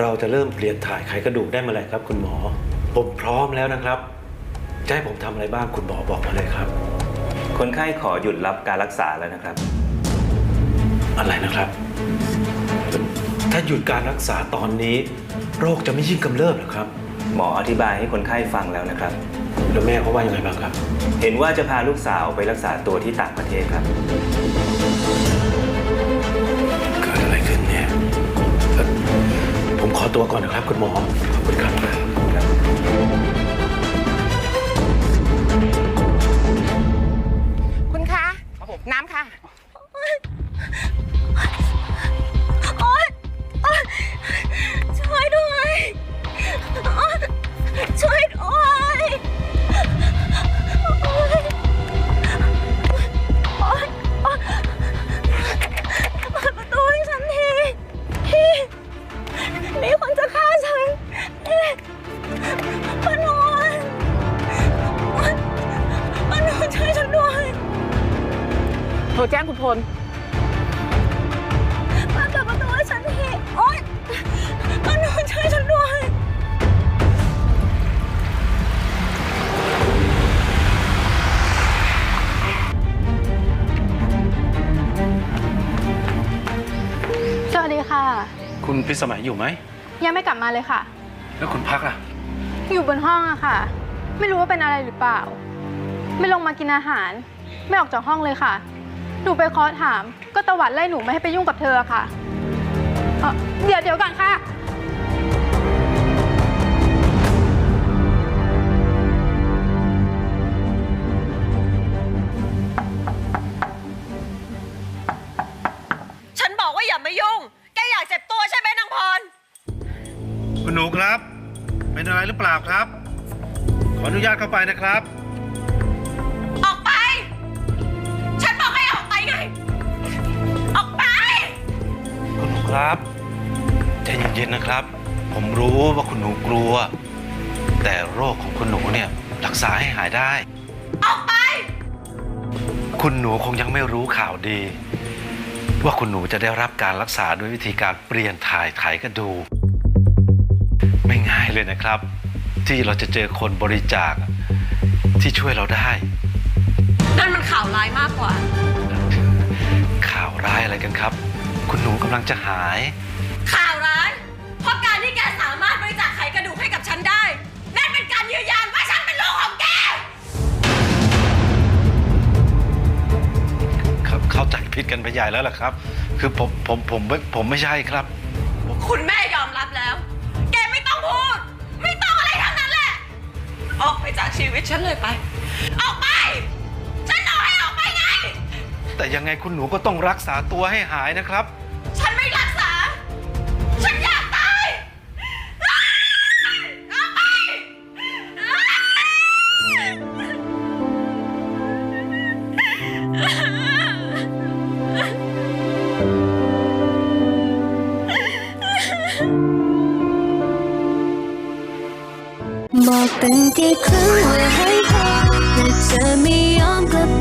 เราจะเริ่มเปลี่ยนถ่ายไขกระดูกได้เมื่อไหร่ครับ คุณหมอ ผมพร้อมแล้วนะครับจะให้ผมทำอะไรบ้างคุณหมอบอกมาเลยครับ คนไข้ขอหยุดรับการรักษาแล้วนะครับ อะไรนะครับ ถ้าหยุดการรักษาตอนนี้ โรคจะไม่ยิ่งกำเริบเหรอครับหมออธิบายให้คนไข้ฟังแล้วนะครับ แล้วแม่เขาว่ายังไงบ้างครับ เห็นว่าจะพาลูกสาวไปรักษาตัวที่ต่างประเทศครับ ตัวก่อนนะครับ คุณหมอ ขอบคุณครับ ทรแจ้งคุณพลมาเปิดประตูให้ฉันทีโอ๊ยมาหนูช่วยฉันด้วย สวัสดีค่ะ คุณพิสมัยอยู่ไหม ยังไม่กลับมาเลยค่ะ แล้วคุณพักล่ะ อยู่บนห้องอะค่ะ ไม่รู้ว่าเป็นอะไรหรือเปล่า ไม่ลงมากินอาหาร ไม่ออกจากห้องเลยค่ะห นูไปเคอถาม ก็ตวัดไล่หนูไม่ให้ไปยุ่งกับเธอค่ะเอ่อเดี๋ยวเดี๋ยวก่อนค่ะ ฉันบอกว่าอย่ามายุ่ง แกอยากเจ็บตัวใช่ไหมนางพร คุณหนูครับ เป็นอะไรหรือเปล่าครับ ขออนุญาตเข้าไปนะครับ คุณหนูครับใจเย็นๆนะครับ ผมรู้ว่าคุณหนูกลัว แต่โรคของคุณหนูเนี่ยรักษาให้หายได้ ออกไป คุณหนูคงยังไม่รู้ข่าวดี ว่าคุณหนูจะได้รับการรักษาด้วยวิธีการเปลี่ยนถ่ายไขกระดูกไม่ง่ายเลยนะครับ ที่เราจะเจอคนบริจาคที่ช่วยเราได้ นั่นมันข่าวร้ายมากำลังจะหาย ข่าวร้าย เพราะการที่แกสามารถบริจาคไขกระดูกให้กับฉันได้ นั่นเป็นการยืนยันว่าฉันเป็นลูกของแกครับเข้าใจผิดกันไปใหญ่แล้วล่ะครับ คือผมผมผมไม่ผมไม่ใช่ครับ คุณแม่ยอมรับแล้ว แกไม่ต้องพูด ไม่ต้องอะไรทั้งนั้นแหละ ออกไปจากชีวิตฉันเลยไป ออกไป ฉันบอกให้ออกไปไง แต่ยังไงคุณหนูก็ต้องรักษาตัวให้หายนะครับ บอกตั้งกี่ครั้งว่าให้พอแต่เธอไม่ยอมกลับ